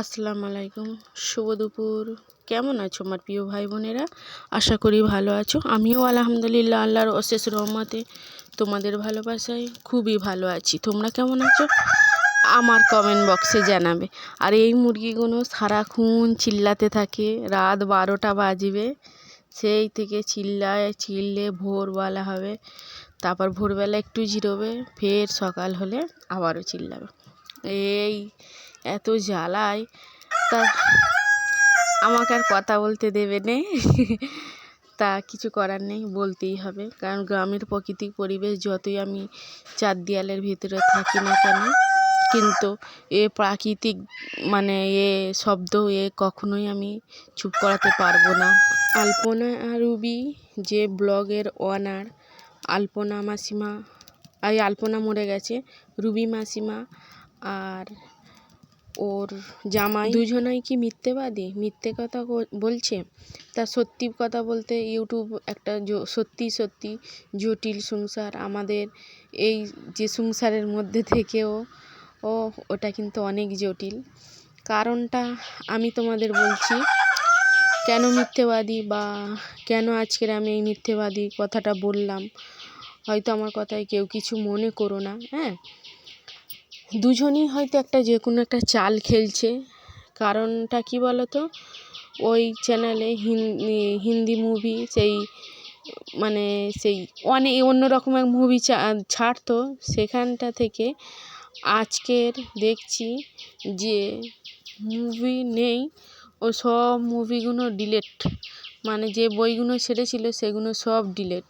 আসসালামু আলাইকুম। শুভ দুপুর। কেমন আছো আমার প্রিয় ভাই বোনেরা? আশা করি ভালো আছো। আমিও আলহামদুলিল্লাহ আল্লাহর অশেষ রহমতে তোমাদের ভালোবাসায় খুবই ভালো আছি। তোমরা কেমন আছো? আমার কমেন্ট বক্সে জানাবে। আর এই মুরগিগুলো সারাক্ষণ চিল্লাতে থাকে। রাত বারোটা বাজবে। সেই থেকে চিল্লায়, চিল্লে ভোরবেলা হবে। তারপর ভোরবেলা একটু জিরোবে ফের সকাল হলে আবারও চিল্লাবে। এই এত জ্বালায়। তা আমাকে আর কথা বলতে দেবে নে। তা কিছু করার নেই, বলতেই হবে। কারণ গ্রামের প্রকৃতিক পরিবেশ যতই আমি চার দেয়ালের ভিতরে থাকি না কেন, কিন্তু এ প্রাকৃতিক মানে এ শব্দ এ কখনোই আমি চুপ করাতে পারব না। আলপনা রুবি যে ব্লগের ওনার আলপনা মাসিমা, এই আলপনা মরে গেছে। রুবি মাসিমা আর ওর জামাই দুজনাই কি মিথ্যেবাদী? মিথ্যে কথা বলছে? তা সত্যি কথা বলতে ইউটিউব একটা সত্যি সত্যি জটিল সংসার। আমাদের এই যে সংসারের মধ্যে থেকেও, ও, ওটা কিন্তু অনেক জটিল। কারণটা আমি তোমাদের বলছি, কেন মিথ্যেবাদী বা কেন আজকের আমি এই মিথ্যেবাদী কথাটা বললাম? হয়তো আমার কথায় কেউ কিছু মনে করো না হ্যাঁ? দুজনই হয়তো একটা যে কোনো একটা চাল খেলছে। কারণটা কী বলো তো ওই চ্যানেলে হিন্দি মুভি সেই মানে সেই অনেক অন্য রকম এক মুভি ছাড়তো। সেখানটা থেকে আজকের দেখছি যে মুভি নেই। ও সব মুভিগুলো ডিলেট মানে যে বইগুলো ছেড়েছিল সেগুলো সব ডিলেট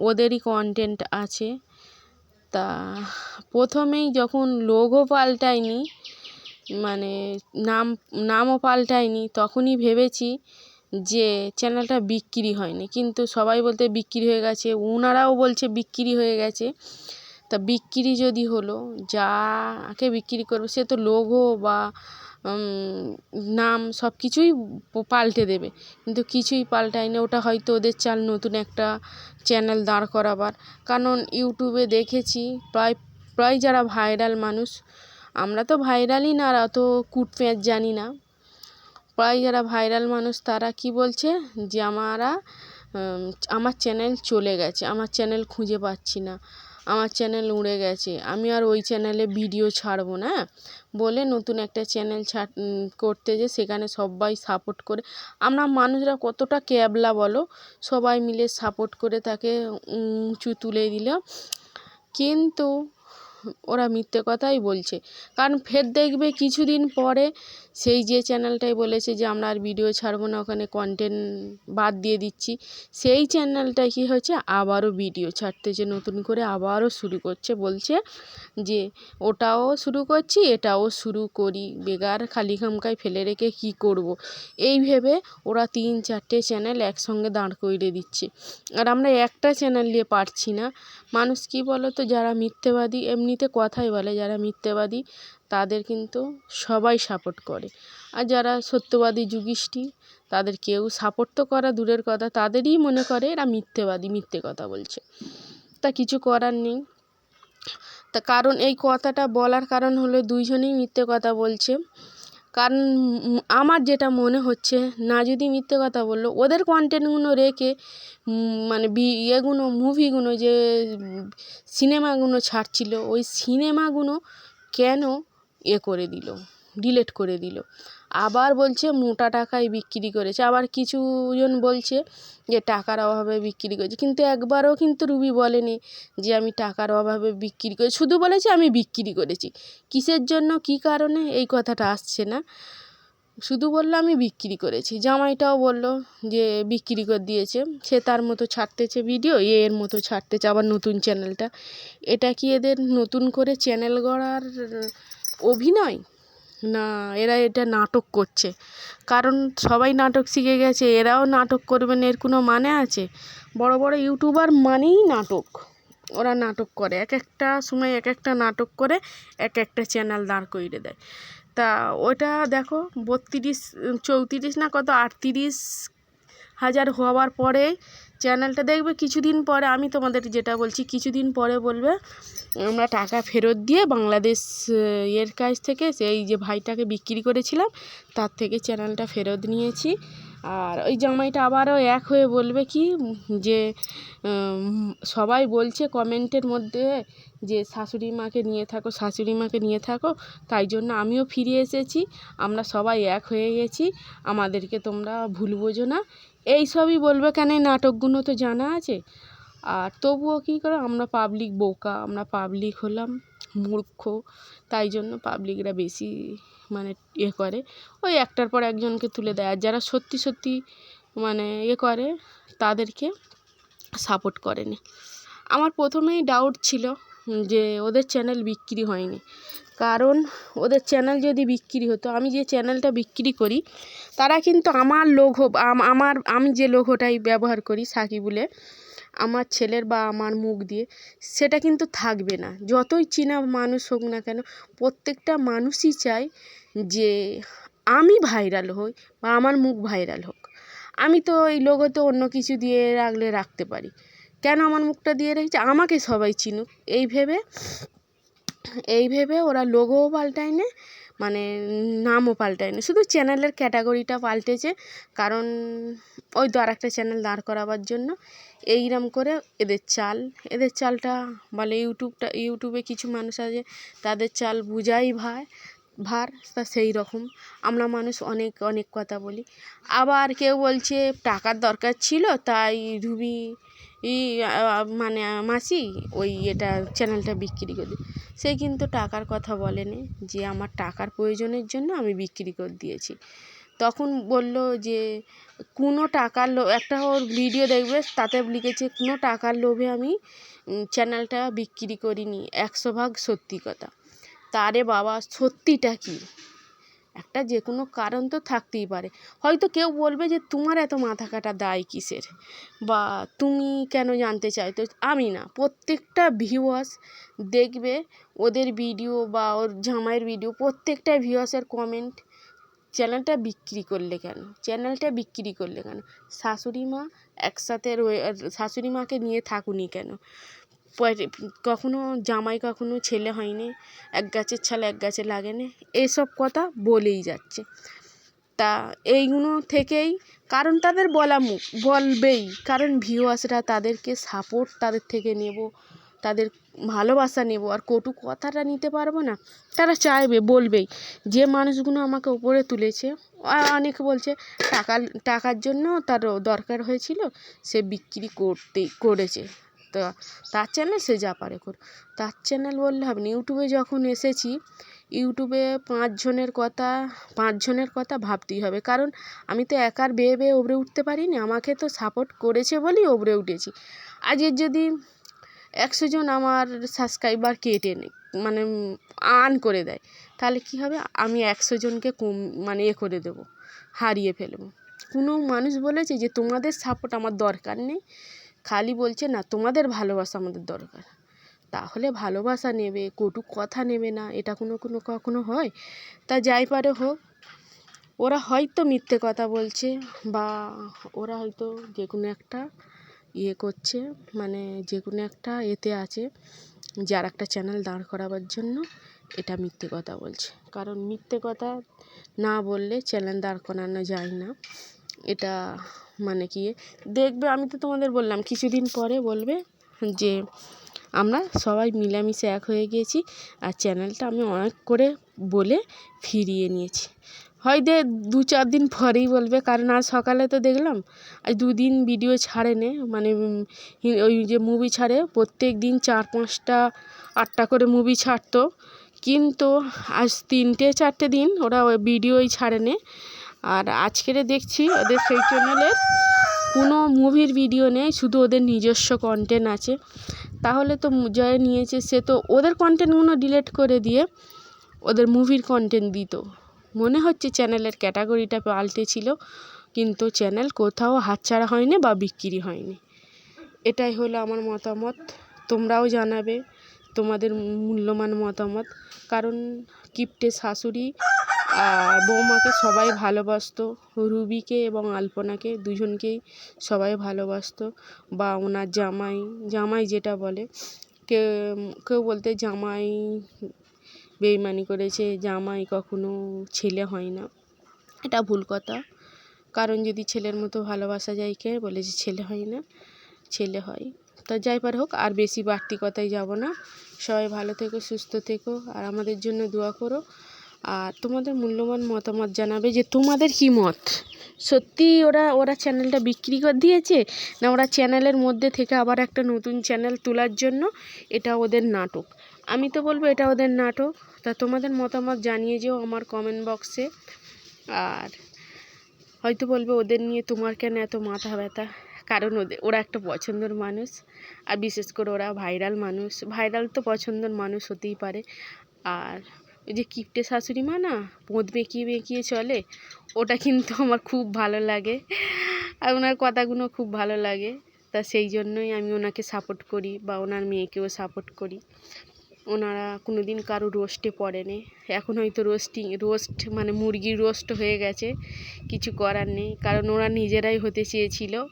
ওদেরই কন্টেন্ট আছে। তা প্রথমেই যখন লোগো পাল্টায়নি মানে নাম, নামও পাল্টায়নি, তখনই ভেবেছি যে চ্যানেলটা বিক্রি হয়নি। কিন্তু সবাই বলতে বিক্রি হয়ে গেছে ওনারাও বলছে বিক্রি হয়ে গেছে। তা বিক্রি যদি হলো, যাকে বিক্রি করবে, সে তো লোগো বা নাম সব কিছুই পাল্টে দেবে। কিন্তু কিছুই পাল্টায় না ওটা হয়তো ওদের চাল নতুন একটা চ্যানেল দাঁড় করাবার। কারণ ইউটিউবে দেখেছি, প্রায় প্রায় যারা ভাইরাল মানুষ, আমরা তো ভাইরালই না আর অত কুটপেঁচ জানি না। প্রায় যারা ভাইরাল মানুষ, তারা কি বলছে যে, আমারা আমার চ্যানেল চলে গেছে। আমার চ্যানেল খুঁজে পাচ্ছি না। আমার চ্যানেল উড়ে গেছে। আমি আর ওই চ্যানেলে ভিডিও ছাড়বো না। বলে নতুন একটা চ্যানেল ছাড় করতে যে সেখানে সবাই সাপোর্ট করে। আমরা মানুষরা কতটা ক্যাবলা বলো? সবাই মিলে সাপোর্ট করে তাকে উঁচু তুলে দিল কিন্তু ওরা মিথ্যে কথাই বলছে। কারণ ফের দেখবে কিছুদিন পরে সেই যে চ্যানেলটাই বলেছে যে আমরা আর ভিডিও ছাড়বো না, ওখানে কন্টেন্ট বাদ দিয়ে দিচ্ছি, সেই চ্যানেলটা কী হচ্ছে আবারও ভিডিও ছাড়তেছে নতুন করে আবারও শুরু করছে, বলছে যে ওটাও শুরু করছি, এটাও শুরু করি, বেকার খালি খামকায় ফেলে রেখে কী করব। এই ভেবে ওরা তিন চারটে চ্যানেল একসঙ্গে দাঁড় করিয়ে দিচ্ছে। আর আমরা একটা চ্যানেল নিয়ে পারছি না। মানুষ কী বলো তো যারা মিথ্যেবাদী, এমনিতে কথাই বলে, যারা মিথ্যেবাদী তাদের কিন্তু সবাই সাপোর্ট করে। আর যারা সত্যবাদী যুগিষ্ঠী, তাদের কেউ সাপোর্ট তো করা দূরের কথা, তাদেরই মনে করে এরা মিথ্যেবাদী, মিথ্যে কথা বলছে। তা কিছু করার নেই। তা কারণ এই কথাটা বলার কারণ হলো দুইজনেই মিথ্যে কথা বলছে। কারণ আমার যেটা মনে হচ্ছে, না যদি মিথ্যে কথা বলল, ওদের কন্টেন্টগুলো রেখে মানে বি, ইয়েগুলো মুভিগুলো যে সিনেমাগুলো ছাড়ছিল, ওই সিনেমাগুলো কেন এ করে দিল ডিলেট করে দিল। আবার বলছে মোটা টাকায় বিক্রি করেছে। আবার কিছুজন বলছে যে টাকার অভাবে বিক্রি করেছে। কিন্তু একবারও কিন্তু রুবি বলেনি যে আমি টাকার অভাবে বিক্রি করে, শুধু বলেছে আমি বিক্রি করেছি। কিসের জন্য, কী কারণে, এই কথাটা আসছে না। শুধু বলল আমি বিক্রি করেছি। জামাইটাও বলল যে বিক্রি করে দিয়েছে। সে তার মতো ছাড়তেছে ভিডিও এ এর মতো ছাড়তেছে আবার নতুন চ্যানেলটা এটা কি এদের নতুন করে চ্যানেল গড়ার অভিনয়? না, এরা এটা নাটক করছে। কারণ সবাই নাটক শিখে গেছে, এরাও নাটক করবেন, এর কোনো মানে আছে? বড় বড় ইউটিউবার মানেই নাটক। ওরা নাটক করে, এক একটা সময় এক একটা নাটক করে, এক একটা চ্যানেল দাঁড় করিয়ে দেয়। তা ওটা দেখো, বত্রিশ, চৌত্রিশ না কত, আটত্রিশ হাজার হওয়ার পরে চ্যানেলটা দেখবে, কিছুদিন পরে, আমি তোমাদের যেটা বলছি, কিছুদিন পরে বলবে, আমরা টাকা ফেরত দিয়ে বাংলাদেশ এর কাছ থেকে, সেই যে ভাইটাকে বিক্রি করেছিলাম, তার থেকে চ্যানেলটা ফেরত নিয়েছি। আর ওই জামাইটা আবারও এক হয়ে বলবে কি যে সবাই বলছে কমেন্টের মধ্যে যে, শাশুড়ি মাকে নিয়ে থাকো, শাশুড়ি মাকে নিয়ে থাকো, তাই জন্য আমিও ফিরে এসেছি, আমরা সবাই এক হয়ে গেছি, আমাদেরকে তোমরা ভুল বোঝো না। এই সবই বলবে কেন? এই নাটকগুলো তো জানা আছে। আর তবুও কী করো, আমরা পাবলিক বোকা, আমরা পাবলিক হলাম মূর্খ, তাই জন্য পাবলিকরা বেশি মানে ইয়ে করে। ওই একটার পর একজনকে তুলে দেয়। আর যারা সত্যি সত্যি মানে ইয়ে করে, তাদেরকে সাপোর্ট করেনি। আমার প্রথমেই ডাউট ছিল যে ওদের চ্যানেল বিক্রি হয়নি। কারণ ওদের চ্যানেল যদি বিক্রি হতো, আমি যে চ্যানেলটা বিক্রি করি, তারা কিন্তু আমার লোঘো আমার, আমি যে লোঘোটাই ব্যবহার করি সাকিবুলে আমার ছেলের বা আমার মুখ দিয়ে, সেটা কিন্তু থাকবে না। যতই চীনা মানুষ হোক না কেন, প্রত্যেকটা মানুষই চায় যে আমি ভাইরাল হই বা আমার মুখ ভাইরাল হোক। আমি তো এই লোগোতে অন্য কিছু দিয়ে রাখলে রাখতে পারি। কেন আমার মুখটা দিয়ে রেখেছে? আমাকে সবাই চিনুক। এই ভেবে এই ভেবে ওরা লোগোও পাল্টায় না মানে নামও পাল্টায় না। শুধু চ্যানেলের ক্যাটাগরিটা পাল্টেছে, কারণ ওই তো আর একটা চ্যানেল দাঁড় করাবার জন্য। এইরকম করে এদের চাল, এদের চালটা বলে ইউটিউবটা, ইউটিউবে কিছু মানুষ আছে, তাদের চাল বুঝাই ভাই। ভার, তা সেই রকম। আমরা মানুষ অনেক অনেক কথা বলি। আবার কেউ বলছে টাকার দরকার ছিল, তাই রুবি, ই মানে মাসি ওই এটা চ্যানেলটা বিক্রি করে সে কিন্তু টাকার কথা বলেনি যে আমার টাকার প্রয়োজনের জন্য আমি বিক্রি করে দিয়েছি। তখন বলল যে, কোনো টাকার লো একটা ওর ভিডিও দেখবে, তাতে লিখেছে, কোনো টাকার লোভে আমি চ্যানেলটা বিক্রি করিনি। একশো ভাগ সত্যি কথা। তারে বাবা, সত্যিটা কি? একটা যে কোনো কারণ তো থাকতেই পারে। হয়তো কেউ বলবে যে, তোমার এত মাথা কাটা দায় কিসের? বা, তুমি কেন জানতে চাই তো আমি না। প্রত্যেকটা ভিউয়ার্স দেখবে ওদের ভিডিও বা, ওর জামাইয়ের ভিডিও প্রত্যেকটা ভিউয়ার্সের কমেন্ট চ্যানেলটা বিক্রি করলে কেন? চ্যানেলটা বিক্রি করলে কেন? শাশুড়ি মা একসাথে রয়ে, শাশুড়ি মাকে নিয়ে থাকুনি কেন? পরে কখনো জামাই কখনও ছেলে হয়নি, এক গাছের ছাল এক গাছে লাগেনি, এসব কথা বলেই যাচ্ছে। তা এইগুলো থেকেই কারণ তাদের বলা মুখ বলবেই, কারণ ভিউয়ার্সরা তাদেরকে সাপোর্ট তাদের থেকে নেব, তাদের ভালোবাসা নেব, আর কটু কথাটা নিতে পারব না, তারা চাইবে, বলবেই। যে মানুষগুলো আমাকে উপরে তুলেছে অনেকে বলছে, টাকা, টাকার জন্য তার দরকার হয়েছিল, সে বিক্রি করতেই, করেছে। তা, তার চ্যানেল সে যা পারে কর। তার চ্যানেল বললে হবে না। ইউটিউবে যখন এসেছি, ইউটিউবে পাঁচজনের কথা পাঁচজনের কথা ভাবতেই হবে। কারণ আমি তো একার বেয়ে বেয়ে ওপরে উঠতে পারিনি। আমাকে তো সাপোর্ট করেছে বলেই ওপরে উঠেছি। আজকের যদি একশো জন আমার সাবস্ক্রাইবার কেটে নেয় মানে আন করে দেয়, তাহলে কী হবে? আমি একশো জনকে কম মানে এ করে দেবো, হারিয়ে ফেলব। কোনো মানুষ বলেছে যে তোমাদের সাপোর্ট আমার দরকার নেই। খালি বলছে, না, তোমাদের ভালোবাসা আমাদের দরকার। তাহলে ভালোবাসা নেবে, কটু কথা নেবে না, এটা কোনো কোনো, কখনো হয়? তা যাই পারে হোক, ওরা হয়তো মিথ্যে কথা বলছে বা ওরা হয়তো যে কোনো একটা ইয়ে করছে মানে যে কোনো একটা এতে আছে যে আর একটা চ্যানেল দাঁড় করাবার জন্য এটা মিথ্যে কথা বলছে। কারণ মিথ্যে কথা না বললে চ্যানেল দাঁড় করানো যায় না। এটা মানে কি, দেখবে আমি তো তোমাদের বললাম, কিছুদিন পরে বলবে যে আমরা সবাই মিলেমিশে এক হয়ে গিয়েছি আর চ্যানেলটা আমি অনেক করে বলে ফিরিয়ে নিয়েছি। হয়তো দু চার দিন পরেই বলবে, কারণ আজ সকালে তো দেখলাম, আজ দুদিন ভিডিও ছাড়ে নে মানে ওই যে মুভি ছাড়ে, প্রত্যেক দিন চার পাঁচটা, আটটা করে মুভি ছাড়তো। কিন্তু আজ তিনটে চারটে দিন ওরা ওই ভিডিওই ছাড়ে নে আর আজকের দেখছি ওদের সেই চ্যানেলের কোনো মুভির ভিডিও নেই, শুধু ওদের নিজস্ব কন্টেন্ট আছে। তাহলে তো জয় নিয়েছে, সে তো ওদের কন্টেন্টগুলো ডিলিট করে দিয়ে ওদের মুভির কন্টেন্ট দিত। মনে হচ্ছে চ্যানেলের ক্যাটাগরিটা পাল্টে ছিল, কিন্তু চ্যানেল কোথাও হাতছাড়া হয়নি বা বিক্রি হয়নি। এটাই হলো আমার মতামত। তোমরাও জানাবে তোমাদের মূল্যবান মতামত। কারণ কিপ্টে শাশুড়ি বৌমাকে সবাই ভালোবাসতো, রুবিকে এবং আলপনাকে, দুজনকেই সবাই ভালোবাসতো, বা ওনার জামাই জামাই যেটা বলে, কেউ কেউ বলতে জামাই বেইমানি করেছে, জামাই কখনো ছেলে হয় না। এটা ভুল কথা। কারণ যদি ছেলের মতো ভালোবাসা যায়, কে বলেছে ছেলে হয় না? ছেলে হয়। তা যাই পার হোক, আর বেশি বাড়তি কথায় যাব না। সবাই ভালো থেকো, সুস্থ থেকো, আর আমাদের জন্য দোয়া করো। আর তোমাদের মূল্যবান মতামত জানাবে যে তোমাদের কী মত? সত্যি ওরা ওরা চ্যানেলটা বিক্রি করে, দিয়েছে? না ওরা চ্যানেলের মধ্যে থেকে আবার একটা নতুন চ্যানেল তোলার জন্য? এটা ওদের নাটক। আমি তো বলব এটা ওদের নাটক। তা তোমাদের মতামত জানিয়ে যেও আমার কমেন্ট বক্সে আর হয়তো বলবে ওদের নিয়ে তোমার কেন এত মাথা ব্যথা? কারণ ওদের ওরা একটা পছন্দের মানুষ। আর বিশেষ করে ওরা ভাইরাল মানুষ। ভাইরাল তো পছন্দের মানুষ হতেই পারে। আর ওই যে কিপ্টে শাশুড়ি মা না, পোঁত বেঁকিয়ে বেঁকিয়ে চলে, ওটা কিন্তু আমার খুব ভালো লাগে। আর ওনার কথাগুলো খুব ভালো লাগে। তা সেই জন্যই আমি ওনাকে সাপোর্ট করি বা ওনার মেয়েকেও সাপোর্ট করি। ওনারা কোনো দিন কারও রোস্টে পড়েনি। এখন হয়তো রোস্টিং রোস্ট মানে মুরগির রোস্ট হয়ে গেছে। কিছু করার নেই। কারণ ওরা নিজেরাই হতে চেয়েছিল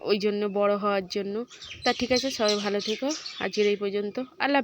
ওই জন্য বড় হওয়ার জন্য। তা ঠিক আছে, সবাই ভালো থেকো। আজকের এই পর্যন্ত। আল্লাহ